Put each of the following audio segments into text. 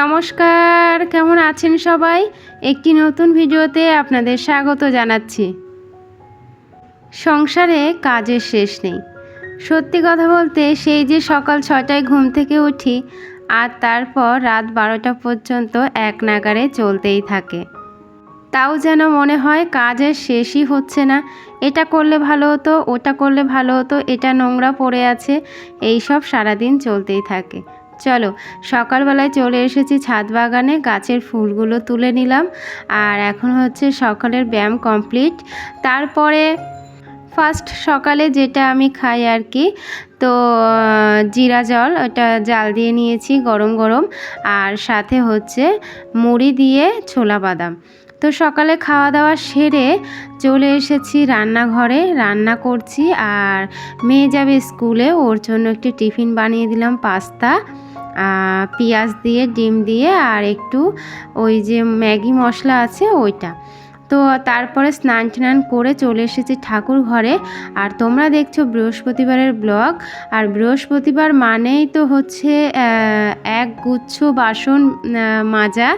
নমস্কার, কেমন আছেন সবাই? একটি নতুন ভিডিওতে আপনাদের স্বাগত জানাচ্ছি। সংসারে কাজের শেষ নেই। সত্যি কথা বলতে সেই যে সকাল ছটায় ঘুম থেকে উঠি আর তারপর রাত বারোটা পর্যন্ত এক নাগারে চলতেই থাকে। তাও যেন মনে হয় কাজের শেষই হচ্ছে না। এটা করলে ভালো হতো, ওটা করলে ভালো হতো, এটা নোংরা পড়ে আছে এই সব সারাদিন চলতেই থাকে। চলো, সকালবেলায় চলে এসেছি ছাদ বাগানে, গাছের ফুলগুলো তুলে নিলাম। আর এখন হচ্ছে সকালের ব্যায়াম কমপ্লিট। তারপরে ফার্স্ট সকালে যেটা আমি খাই আর কি, তো জিরা জল, ওটা জাল দিয়ে নিয়েছি গরম গরম। আর সাথে হচ্ছে মুড়ি দিয়ে ছোলা বাদাম। তো সকালে খাওয়া দাওয়া সেরে চলে এসেছি রান্নাঘরে, রান্না করছি আর মেয়ে যাবে স্কুলে, ওর জন্য একটি টিফিন বানিয়ে দিলাম পাস্তা পেঁয়াজ দিয়ে, ডিম দিয়ে আর একটু ওই যে ম্যাগি মশলা আছে ওইটা। তো তারপরে স্নান টান করে চলে এসেছি ঠাকুর ঘরে আর তোমরা দেখছ বৃহস্পতিবারের ব্লগ আর বৃহস্পতিবার মানেই তো হচ্ছে এক গুচ্ছ বাসন মাজা।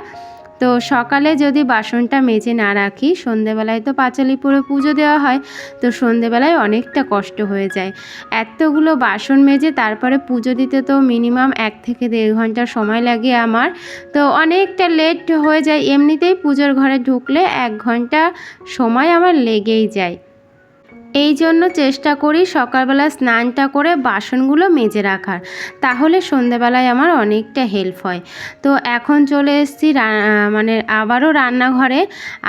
তো সকালে যদি বাসনটা মেজে না রাখি, সন্ধেবেলায় তো পাঁচালি পরে পুজো দেওয়া হয়, তো সন্ধেবেলায় অনেকটা কষ্ট হয়ে যায়। এতগুলো বাসন মেজে তারপরে পুজো দিতে তো মিনিমাম এক থেকে দেড় ঘণ্টা সময় লাগে আমার। তো অনেকটা লেট হয়ে যায়, এমনিতেই পুজোর ঘরে ঢুকলে এক ঘণ্টা সময় আমার লেগেই যায়। এই জন্য চেষ্টা করি সকালবেলা স্নানটা করে বাসনগুলো মেজে রাখার। তাহলে সন্ধেবেলায় আমার অনেকটা হেল্প হয়। তো এখন চলে এসেছি মানে আবারও রান্নাঘরে।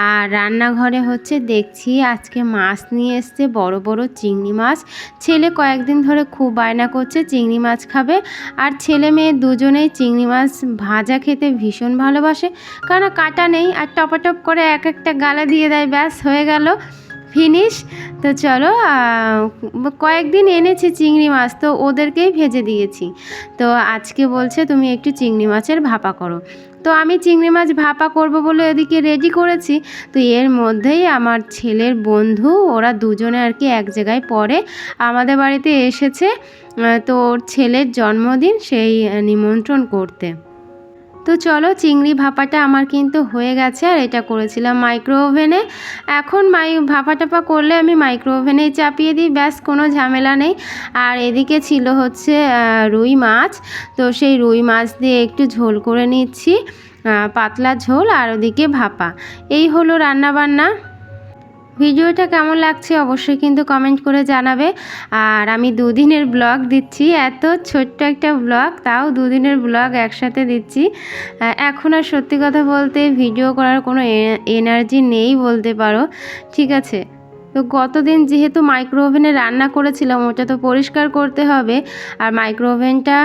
আর রান্নাঘরে হচ্ছে দেখছি আজকে মাছ নিয়ে এসছে, বড় বড় চিংড়ি মাছ। ছেলে কয়েকদিন ধরে খুব বায়না করছে, চিংড়ি মাছ খাবে। আর ছেলে মেয়ে দুজনেই চিংড়ি মাছ ভাজা খেতে ভীষণ ভালোবাসে। কারণ কাটা নেই, আর টপাটপ করে এক একটা গালা দিয়ে দেয়, ব্যাস হয়ে গেল। ফিনিশ। তো চলো কয়েকদিন এনেছি চিংড়ি মাছ, তো ওদেরকেই ভেজে দিয়েছি। তো আজকে বলছে তুমি একটু চিংড়ি মাছের ভাপা করো। তো আমি চিংড়ি মাছ ভাপা করব বলে এদিকে রেডি করেছি। তো এর মধ্যেই আমার ছেলের বন্ধু, ওরা দুজনে আর কি এক জায়গায় পড়ে। আমাদের বাড়িতে এসেছে তো ওর ছেলের জন্মদিন সেই নিমন্ত্রণ করতে। তো চলো চিংড়ি ভাপাটা আমার কিন্তু হয়ে গেছে আর এটা করেছিলাম মাইক্রো ওভেনে এখন মাই ভাপা টাপা করলে আমি মাইক্রো ওভেনেই চাপিয়ে দিই, ব্যাস কোনো ঝামেলা নেই। আর এদিকে ছিল হচ্ছে রুই মাছ। তো সেই রুই মাছ দিয়ে একটু ঝোল করে নিচ্ছি পাতলা ঝোল আর ওদিকে ভাপা। এই হলো রান্না বান্না ভিডিওটা কেমন লাগছে অবশ্যই কিন্তু কমেন্ট করে জানাবে। আর আমি দুদিনের ব্লগ দিচ্ছি, এত ছোট্ট একটা ব্লগ তাও দুদিনের ব্লগ একসাথে দিচ্ছি। এখন আর সত্যি কথা বলতে ভিডিও করার কোনো এনার্জি নেই বলতে পারো, ঠিক আছে? তো গতদিন যেহেতু মাইক্রো ওভেনে রান্না করেছিলাম, ওটা তো পরিষ্কার করতে হবে। আর মাইক্রো ওভেনটা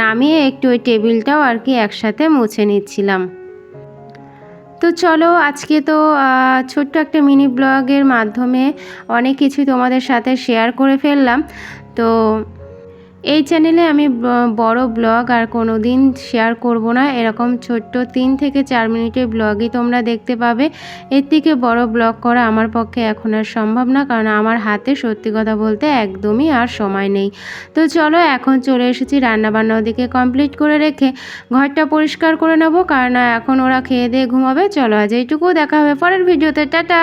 নামিয়ে একটু ওই টেবিলটাও আর কি একসাথে মুছে নিচ্ছিলাম। তো চলো আজকে তো ছোট্ট একটা মিনি ব্লগের মাধ্যমে অনেক কিছু তোমাদের সাথে শেয়ার করে ফেললাম। তো এই চ্যানেলে আমি বড় ব্লগ আর কোনো দিন শেয়ার করব না। এরকম ছোট্ট তিন থেকে চার মিনিটের ব্লগই তোমরা দেখতে পাবে। এর থেকে বড় ব্লগ করা আমার পক্ষে এখন আর সম্ভব না, কারণ আমার হাতে সত্যি কথা বলতে একদমই আর সময় নেই। তো চলো, এখন চলে এসেছি রান্নাবান্না ওদিকে কমপ্লিট করে রেখে ঘরটা পরিষ্কার করে নেব, কারণ এখন ওরা খেয়ে দিয়ে ঘুমাবে। চলো, আজ এইটুকু দেখা হবে। পরের ভিডিওতে, টাটা!